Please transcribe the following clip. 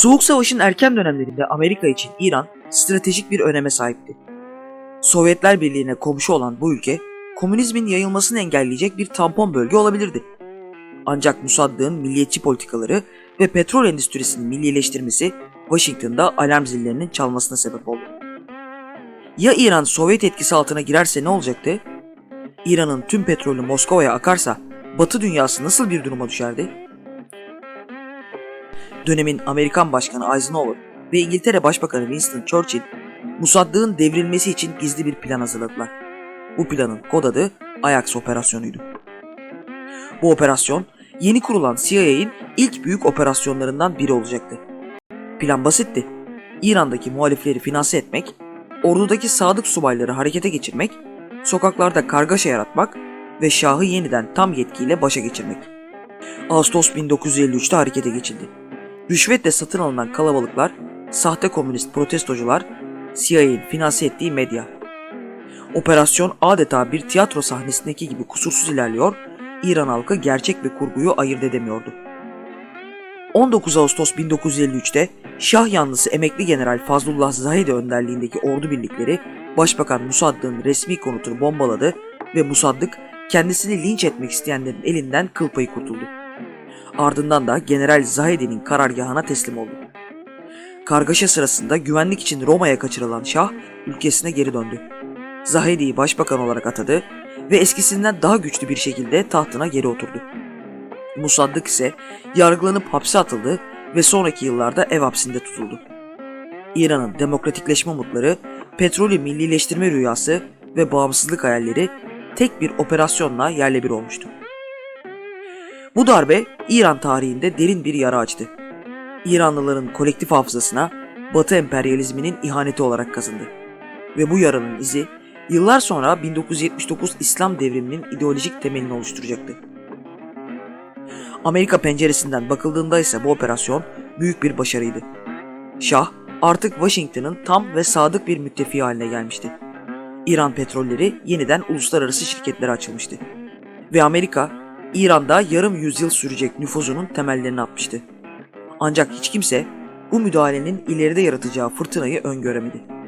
Soğuk Savaş'ın erken dönemlerinde Amerika için İran stratejik bir öneme sahipti. Sovyetler Birliği'ne komşu olan bu ülke, komünizmin yayılmasını engelleyecek bir tampon bölge olabilirdi. Ancak Musaddık'ın milliyetçi politikaları ve petrol endüstrisinin millileştirmesi Washington'da alarm zillerinin çalmasına sebep oldu. Ya İran Sovyet etkisi altına girerse ne olacaktı? İran'ın tüm petrolü Moskova'ya akarsa Batı dünyası nasıl bir duruma düşerdi? Dönemin Amerikan Başkanı Eisenhower ve İngiltere Başbakanı Winston Churchill, Musaddık'ın devrilmesi için gizli bir plan hazırladılar. Bu planın kod adı Ajax operasyonuydu. Bu operasyon yeni kurulan CIA'in ilk büyük operasyonlarından biri olacaktı. Plan basitti. İran'daki muhalifleri finanse etmek, ordudaki sadık subayları harekete geçirmek, sokaklarda kargaşa yaratmak ve Şah'ı yeniden tam yetkiyle başa geçirmek. Ağustos 1953'te harekete geçildi. Rüşvetle satın alınan kalabalıklar, sahte komünist protestocular, CIA'nin finanse ettiği medya. Operasyon adeta bir tiyatro sahnesindeki gibi kusursuz ilerliyor, İran halkı gerçek ve kurguyu ayırt edemiyordu. 19 Ağustos 1953'te Şah yanlısı emekli general Fazlullah Zahidi önderliğindeki ordu birlikleri Başbakan Musaddık'ın resmi konutunu bombaladı ve Musaddık kendisini linç etmek isteyenlerin elinden kıl payı kurtuldu. Ardından da General Zahidi'nin karargahına teslim oldu. Kargaşa sırasında güvenlik için Roma'ya kaçırılan Şah ülkesine geri döndü. Zahidi'yi başbakan olarak atadı ve eskisinden daha güçlü bir şekilde tahtına geri oturdu. Musaddık ise yargılanıp hapse atıldı ve sonraki yıllarda ev hapsinde tutuldu. İran'ın demokratikleşme umutları, petrolü millileştirme rüyası ve bağımsızlık hayalleri tek bir operasyonla yerle bir olmuştu. Bu darbe İran tarihinde derin bir yara açtı. İranlıların kolektif hafızasına Batı emperyalizminin ihaneti olarak kazındı. Ve bu yaranın izi yıllar sonra 1979 İslam devriminin ideolojik temelini oluşturacaktı. Amerika penceresinden bakıldığında ise bu operasyon büyük bir başarıydı. Şah artık Washington'ın tam ve sadık bir müttefiki haline gelmişti. İran petrolleri yeniden uluslararası şirketlere açılmıştı. Ve Amerika, İran'da yarım yüzyıl sürecek nüfuzunun temellerini atmıştı. Ancak hiç kimse bu müdahalenin ileride yaratacağı fırtınayı öngöremedi.